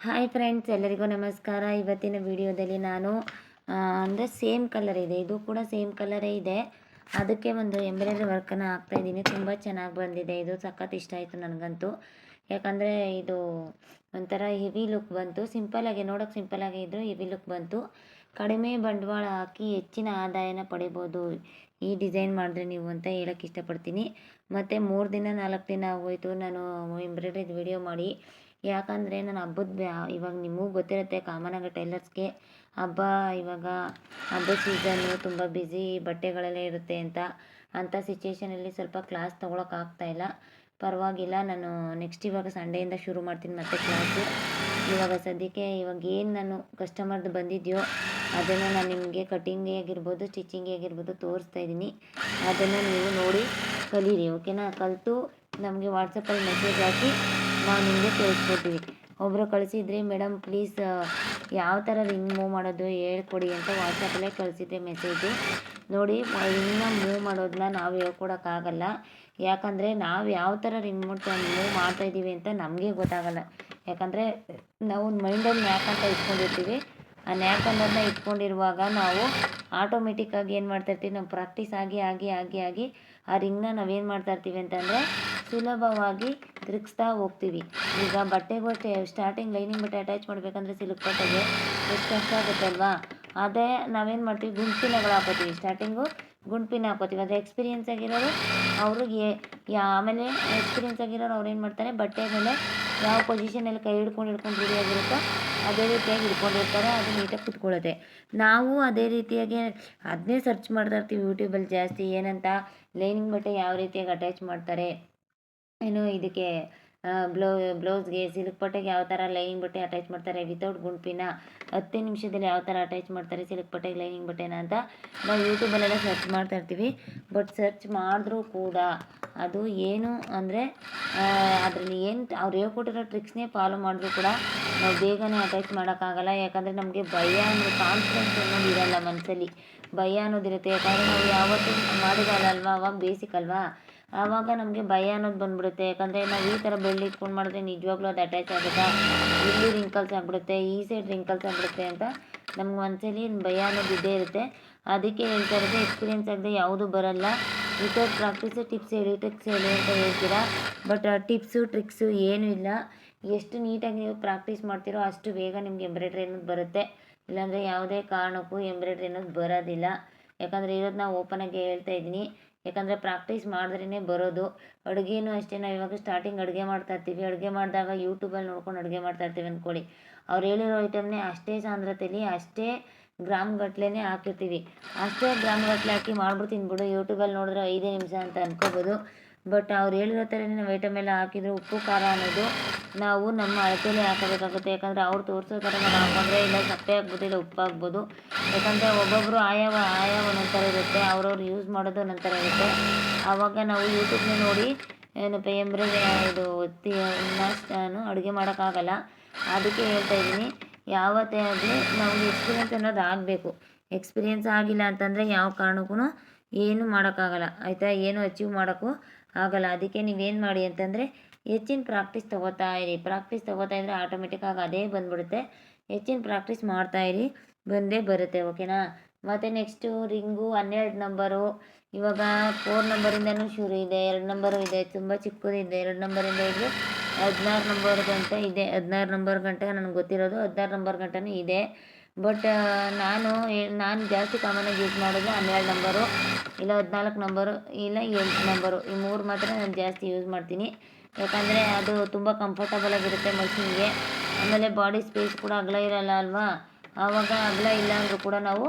Hi friends ಎಲ್ಲರಿಗೂ ನಮಸ್ಕಾರ. ಇವತ್ತಿನ ವಿಡಿಯೋದಲ್ಲಿ ನಾನು ಅಂದರೆ ಸೇಮ್ ಕಲರ್ ಇದೆ. ಇದು ಕೂಡ ಸೇಮ್ ಕಲರೇ ಇದೆ. ಅದಕ್ಕೆ ಒಂದು ಎಂಬ್ರಾಯ್ಡ್ರಿ ವರ್ಕನ್ನು ಹಾಕ್ತಾಯಿದ್ದೀನಿ ತುಂಬ ಚೆನ್ನಾಗಿ ಬಂದಿದೆ. ಇದು ಸಖತ್ ಇಷ್ಟ ಆಯಿತು ನನಗಂತೂ. ಯಾಕಂದರೆ ಇದು ಒಂಥರ ಹೆವಿ ಲುಕ್ ಬಂತು. ಸಿಂಪಲಾಗಿ ನೋಡೋಕೆ ಆಗಿ ಇದ್ದರೂ ಹೆವಿ ಲುಕ್ ಬಂತು. ಕಡಿಮೆ ಬಂಡವಾಳ ಹಾಕಿ ಹೆಚ್ಚಿನ ಆದಾಯನ ಪಡಿಬೋದು. ಈ ಡಿಸೈನ್ ಮಾಡಿದ್ರೆ ನೀವು ಅಂತ ಹೇಳೋಕ್ಕೆ ಇಷ್ಟಪಡ್ತೀನಿ. ಮತ್ತು ಮೂರು ದಿನ, ನಾಲ್ಕು ದಿನ ಆಗೋಯಿತು. ನಾನು ಎಂಬ್ರಾಯ್ಡ್ರಿದು ವಿಡಿಯೋ ಮಾಡಿ. ಯಾಕಂದರೆ ನಾನು ಹಬ್ಬದ ಇವಾಗ ನಿಮಗೂ ಗೊತ್ತಿರುತ್ತೆ ಕಾಮನಾಗ ಟೈಲರ್ಸ್ಗೆ ಹಬ್ಬ ಇವಾಗ ಹಬ್ಬದ ಸೀಸನ್ನು ತುಂಬ ಬ್ಯುಸಿ ಬಟ್ಟೆಗಳೆಲ್ಲ ಇರುತ್ತೆ ಅಂತ. ಅಂಥ ಸಿಚುವೇಷನಲ್ಲಿ ಸ್ವಲ್ಪ ಕ್ಲಾಸ್ ತೊಗೊಳಕ್ಕಾಗ್ತಾಯಿಲ್ಲ ಪರವಾಗಿಲ್ಲ, ನಾನು ನೆಕ್ಸ್ಟ್ ಇವಾಗ ಸಂಡೆಯಿಂದ ಶುರು ಮಾಡ್ತೀನಿ ಮತ್ತೆ ಕ್ಲಾಸು ಇವಾಗ ಸದ್ಯಕ್ಕೆ ಇವಾಗ ಏನು ನಾನು ಕಸ್ಟಮರ್ದು ಬಂದಿದೆಯೋ ಅದನ್ನು ನಾನು ನಿಮಗೆ ಕಟಿಂಗ್ ಆಗಿರ್ಬೋದು ಸ್ಟಿಚಿಂಗೇ ಆಗಿರ್ಬೋದು ತೋರಿಸ್ತಾ ಇದ್ದೀನಿ. ಅದನ್ನು ನೀವು ನೋಡಿ ಕಲೀರಿ ಓಕೆನಾ ಕಲಿತು ನಮಗೆ ವಾಟ್ಸಪ್ಪಲ್ಲಿ ಮೆಸೇಜ್ ಹಾಕಿ ನಿಮಗೆ ತಿಳಿಸ್ಕೊಡ್ತೀವಿ ಒಬ್ಬರು ಕಳಿಸಿದ್ರಿ, ಮೇಡಮ್ ಪ್ಲೀಸ್ ಯಾವ ಥರ ರಿಂಗ್ ಮೂವ್ ಮಾಡೋದು ಹೇಳ್ಕೊಡಿ ಅಂತ ವಾಟ್ಸಪ್ಪಲ್ಲೇ ಕಳಿಸಿದ್ದೆ ಮೆಸೇಜು ನೋಡಿ ರಿಂಗ್ನ ಮೂವ್ ಮಾಡೋದನ್ನ ನಾವು ಹೇಳ್ಕೊಡೋಕ್ಕಾಗಲ್ಲ. ಯಾಕಂದರೆ, ನಾವು ಯಾವ ಥರ ರಿಂಗ್ ಮಾಡ್ತಾ ಮೂವ್ ಮಾಡ್ತಾಯಿದ್ದೀವಿ ಅಂತ ನಮಗೆ ಗೊತ್ತಾಗಲ್ಲ. ಯಾಕಂದರೆ, ನಾವು ಮೈಂಡಲ್ಲಿ ಅಂತ ಇಟ್ಕೊಂಡಿರ್ತೀವಿ. ಆ ನ್ಯಾಕ್ ಅನ್ನೋದನ್ನ ಇಟ್ಕೊಂಡಿರುವಾಗ ನಾವು ಆಟೋಮೆಟಿಕ್ಕಾಗಿ ಏನು ಮಾಡ್ತಾಯಿರ್ತೀವಿ ನಾವು ಪ್ರಾಕ್ಟೀಸ್ ಆಗಿ ಆಗಿ ಆಗಿ ಆಗಿ ಆ ರಿಂಗ್ನ ನಾವೇನು ಮಾಡ್ತಾಯಿರ್ತೀವಿ ಅಂತಂದರೆ ಸುಲಭವಾಗಿ ತಿರುಗಿಸ್ತಾ ಹೋಗ್ತೀವಿ. ಈಗ ಬಟ್ಟೆಗೂ ಸ್ಟಾರ್ಟಿಂಗ್ ಲೈನಿಂಗ್ ಬಟ್ಟೆ ಅಟ್ಯಾಚ್ ಮಾಡಬೇಕಂದ್ರೆ ಸಿಲ್ಕ್ ಬಟ್ಟೆಗೆ ಎಷ್ಟು ಕಷ್ಟ ಆಗುತ್ತಲ್ವಾ ಅದೇ ನಾವೇನು ಮಾಡ್ತೀವಿ ಗುಂಪಿನಗಳು ಹಾಕೋತೀವಿ. ಸ್ಟಾರ್ಟಿಂಗು ಗುಂಪಿನ ಹಾಕೋತೀವಿ. ಆದರೆ ಎಕ್ಸ್ಪೀರಿಯನ್ಸ್ ಆಗಿರೋರು ಅವ್ರಿಗೆ ಆಮೇಲೆ ಎಕ್ಸ್ಪೀರಿಯನ್ಸ್ ಆಗಿರೋರು ಅವ್ರು ಏನು ಮಾಡ್ತಾರೆ, ಬಟ್ಟೆ ಮೇಲೆ ಯಾವ ಪೊಸಿಷನಲ್ಲಿ ಕೈ ಹಿಡ್ಕೊಂಡು ಹಿಡ್ಕೊಂಡು ರೆಡಿ ಆಗಿರುತ್ತೋ ಅದೇ ರೀತಿಯಾಗಿ ಹಿಡ್ಕೊಂಡಿರ್ತಾರೆ ಅದು ನೀಟಾಗಿ ಕುತ್ಕೊಳ್ಳುತ್ತೆ. ನಾವು ಅದೇ ರೀತಿಯಾಗಿ ಅದನ್ನೇ ಸರ್ಚ್ ಮಾಡ್ತಾ ಇರ್ತೀವಿ. ಯೂಟ್ಯೂಬಲ್ಲಿ ಜಾಸ್ತಿ ಏನಂತ ಲೈನಿಂಗ್ ಬಟ್ಟೆ ಯಾವ ರೀತಿಯಾಗಿ ಅಟ್ಯಾಚ್ ಮಾಡ್ತಾರೆ. ಏನು ಇದಕ್ಕೆ ಬ್ಲೌ, ಬ್ಲೌಸ್ಗೆ ಸಿಲ್ಕ್ ಪಟ್ಟೆಗೆ ಯಾವ ಥರ ಲೈನಿಂಗ್ ಬಟ್ಟೆ ಅಟ್ಯಾಚ್ ಮಾಡ್ತಾರೆ ವಿತೌಟ್ ಗುಂಪಿನ ಹತ್ತು ನಿಮಿಷದಲ್ಲಿ ಯಾವ ಥರ ಅಟ್ಯಾಚ್ ಮಾಡ್ತಾರೆ ಸಿಲ್ಕ್ ಬಟ್ಟೆಗೆ ಲೈನಿಂಗ್ ಬಟ್ಟೆನ ಅಂತ ನಾವು ಯೂಟ್ಯೂಬಲ್ಲೆಲ್ಲ ಸರ್ಚ್ ಮಾಡ್ತಾ ಇರ್ತೀವಿ. ಬಟ್ ಸರ್ಚ್ ಮಾಡಿದ್ರೂ ಕೂಡ ಅದು ಏನು ಅಂದರೆ ಅದರಲ್ಲಿ ಏನು ಅವ್ರು ಹೇಳ್ಕೊಟ್ಟಿರೋ ಟ್ರಿಕ್ಸ್ನೇ ಫಾಲೋ ಮಾಡಿದ್ರು ಕೂಡ ನಾವು ಬೇಗನೆ ಅಟ್ಯಾಚ್ ಮಾಡೋಕ್ಕಾಗಲ್ಲ. ಯಾಕಂದರೆ ನಮಗೆ ಭಯ ಅನ್ನೋ ಕಾನ್ಫಿಡೆನ್ಸ್ ಅನ್ನೋದು ಇರಲ್ಲ ಮನಸ್ಸಲ್ಲಿ ಭಯ ಅನ್ನೋದಿರುತ್ತೆ. ಯಾಕಂದರೆ ನಾವು ಯಾವತ್ತೂ ಮಾಡಿದಾಗಲ್ವಾ ಅಲ್ವಾ ಅವಾಗ ಬೇಸಿಕ್ ಅಲ್ವಾ? ಆವಾಗ ನಮಗೆ ಭಯ ಅನ್ನೋದು ಬಂದ್ಬಿಡುತ್ತೆ. ಯಾಕಂದರೆ ನಾವು ಈ ಥರ ಬೆಳ್ಳಿ ಇಟ್ಕೊಂಡು ಮಾಡಿದ್ರೆ ನಿಜವಾಗ್ಲೂ ಅದು ಅಟ್ಯಾಚ್ ಆಗುತ್ತಾ? ಇಲ್ಲಿ ರಿಂಕಲ್ಸ್ ಆಗಿಬಿಡುತ್ತೆ, ಈ ಸೈಡ್ ರಿಂಕಲ್ಸ್ ಆಗಿಬಿಡುತ್ತೆ ಅಂತ ನಮ್ಗೆ ಮನಸ್ಸಲ್ಲಿ ಭಯ ಅನ್ನೋದು ಇದ್ದೇ ಇರುತ್ತೆ. ಅದಕ್ಕೆ ಹೇಳ್ತಾ ಇರೋದು ಎಕ್ಸ್ಪೀರಿಯೆನ್ಸ್ ಆಗದೆ ಯಾವುದೂ ಬರಲ್ಲ. ವಿತೌಟ್ ಪ್ರಾಕ್ಟೀಸ್ ಟಿಪ್ಸ್ ಹೇಳಿ ಟ್ರಿಕ್ಸ್ ಹೇಳಿ ಅಂತ ಹೇಳ್ತೀರಾ? ಬಟ್ ಟಿಪ್ಸು ಟ್ರಿಕ್ಸು ಏನೂ ಇಲ್ಲ. ಎಷ್ಟು ನೀಟಾಗಿ ನೀವು ಪ್ರಾಕ್ಟೀಸ್ ಮಾಡ್ತೀರೋ ಅಷ್ಟು ಬೇಗ ನಿಮ್ಗೆ ಎಂಬ್ರಾಯ್ಡ್ರಿ ಅನ್ನೋದು ಬರುತ್ತೆ. ಇಲ್ಲಾಂದರೆ ಯಾವುದೇ ಕಾರಣಕ್ಕೂ ಎಂಬ್ರಾಯ್ಡ್ರಿ ಅನ್ನೋದು ಬರೋದಿಲ್ಲ. ಯಾಕಂದರೆ ಇರೋದು ನಾವು ಓಪನಾಗಿ ಹೇಳ್ತಾ ಇದ್ದೀನಿ. ಯಾಕಂದರೆ ಪ್ರಾಕ್ಟೀಸ್ ಮಾಡಿದ್ರೇ ಬರೋದು. ಅಡುಗೆನೂ ಅಷ್ಟೇ, ನಾವು ಇವಾಗ ಸ್ಟಾರ್ಟಿಂಗ್ ಅಡುಗೆ ಮಾಡ್ತಾ ಇರ್ತೀವಿ. ಅಡುಗೆ ಮಾಡಿದಾಗ ಯೂಟ್ಯೂಬಲ್ಲಿ ನೋಡ್ಕೊಂಡು ಅಡುಗೆ ಮಾಡ್ತಾ ಇರ್ತೀವಿ ಅಂದ್ಕೊಳ್ಳಿ ಅವ್ರು ಹೇಳಿರೋ ಐಟಮ್ನೇ ಅಷ್ಟೇ ಸಾಂದ್ರತೆಯಲ್ಲಿ ಅಷ್ಟೇ ಗ್ರಾಮ್ ಗಟ್ಲೆನೇ ಹಾಕಿರ್ತೀವಿ. ಅಷ್ಟೇ ಗ್ರಾಮ್ ಗಟ್ಲೆ ಹಾಕಿ ಮಾಡ್ಬಿಡ್ತೀನಿ ಬಿಡು. ಯೂಟ್ಯೂಬಲ್ಲಿ ನೋಡಿದ್ರೆ ಐದೇ ನಿಮಿಷ ಅಂತ ಅನ್ಕೋಬೋದು. ಬಟ್ ಅವ್ರು ಹೇಳಿರೋ ಥರನೇ ನಾವು ಐಟಮ್ ಎಲ್ಲ ಹಾಕಿದರೆ ಉಪ್ಪು, ಖಾರ ಅನ್ನೋದು ನಾವು ನಮ್ಮ ಅಳತೆಯಲ್ಲೇ ಹಾಕಬೇಕಾಗುತ್ತೆ. ಯಾಕಂದರೆ ಅವ್ರು ತೋರಿಸೋ ಥರ ನಾವು ಹಾಕೊಂಡ್ರೆ ಇಲ್ಲ ಸಪ್ಪೆ ಆಗ್ಬೋದು, ಇಲ್ಲ ಉಪ್ಪು ಆಗ್ಬೋದು. ಯಾಕಂದರೆ ಒಬ್ಬೊಬ್ಬರು ಆಯಾವ ಆಯಾವ ಒಂದೊಂದು ಥರ ಇರುತ್ತೆ. ಅವ್ರವ್ರು ಯೂಸ್ ಮಾಡೋದು ಒಂದೊಂದು ಥರ ಇರುತ್ತೆ. ಆವಾಗ ನಾವು ಯೂಟ್ಯೂಬ್ನೇ ನೋಡಿ, ಏನು ಪೇಯಂಬ್ರೆ ಇದು ನಾನು ಅಡುಗೆ ಮಾಡೋಕ್ಕಾಗಲ್ಲ ಅದಕ್ಕೆ ಹೇಳ್ತಾ ಇದ್ದೀನಿ, ಯಾವತ್ತೇ ಆಗಲಿ ನಮಗೆ ಎಕ್ಸ್ಪೀರಿಯೆನ್ಸ್ ಅನ್ನೋದು ಆಗಬೇಕು. ಎಕ್ಸ್ಪೀರಿಯೆನ್ಸ್ ಆಗಿಲ್ಲ ಅಂತಂದರೆ ಯಾವ ಕಾರಣಕ್ಕೂ ಏನು ಮಾಡೋಕ್ಕಾಗಲ್ಲ ಆಯಿತಾ? ಏನು ಅಚೀವ್ ಮಾಡೋಕ್ಕೂ ಆಗಲ್ಲ. ಅದಕ್ಕೆ ನೀವೇನು ಮಾಡಿ ಅಂತಂದರೆ ಹೆಚ್ಚಿನ ಪ್ರಾಕ್ಟೀಸ್ ತೊಗೋತಾ ಇರಿ. ಪ್ರಾಕ್ಟೀಸ್ ತೊಗೋತಾ ಇದ್ದರೆ ಆಟೋಮೆಟಿಕ್ಕಾಗಿ ಅದೇ ಬಂದ್ಬಿಡುತ್ತೆ. ಹೆಚ್ಚಿನ ಪ್ರಾಕ್ಟೀಸ್ ಮಾಡ್ತಾ ಇರಿ. ಬಂದೇ ಬರುತ್ತೆ ಓಕೆನಾ ಮತ್ತು ನೆಕ್ಸ್ಟು ರಿಂಗು ಹನ್ನೆರಡು ನಂಬರು ಇವಾಗ ಫೋರ್ ನಂಬರಿಂದನೂ ಶುರು ಇದೆ. ಎರಡು ನಂಬರು ಇದೆ. ತುಂಬ ಚಿಕ್ಕದಿದೆ. ಎರಡು ನಂಬರಿಂದ ಇದೆ ಹದಿನಾರು ನಂಬರ್ ಗಂಟೆ ಇದೆ. ಹದಿನಾರು ನಂಬರ್ ಗಂಟೆ ನನಗೆ ಗೊತ್ತಿರೋದು. ಹದಿನಾರು ನಂಬರ್ ಗಂಟನೂ ಇದೆ. ಬಟ್ ನಾನು ನಾನು ಜಾಸ್ತಿ ಕಾಮನಾಗಿ ಯೂಸ್ ಮಾಡೋದು ಹನ್ನೆರಡು ನಂಬರು ಇಲ್ಲ ಹದಿನಾಲ್ಕು ನಂಬರು ಇಲ್ಲ ಎಂಟು ನಂಬರು ಈ ಮೂರು ಮಾತ್ರ ನಾನು ಜಾಸ್ತಿ ಯೂಸ್ ಮಾಡ್ತೀನಿ. ಯಾಕಂದರೆ ಅದು ತುಂಬ ಕಂಫರ್ಟಬಲ್ ಆಗಿರುತ್ತೆ ಮಷಿನ್ಗೆ ಆಮೇಲೆ ಬಾಡಿ ಸ್ಪೇಸ್ ಕೂಡ ಅಗಲ ಇರಲ್ಲ ಅಲ್ವಾ? ಆವಾಗ ಅಗಲ ಇಲ್ಲ ಅಂದರೂ ಕೂಡ ನಾವು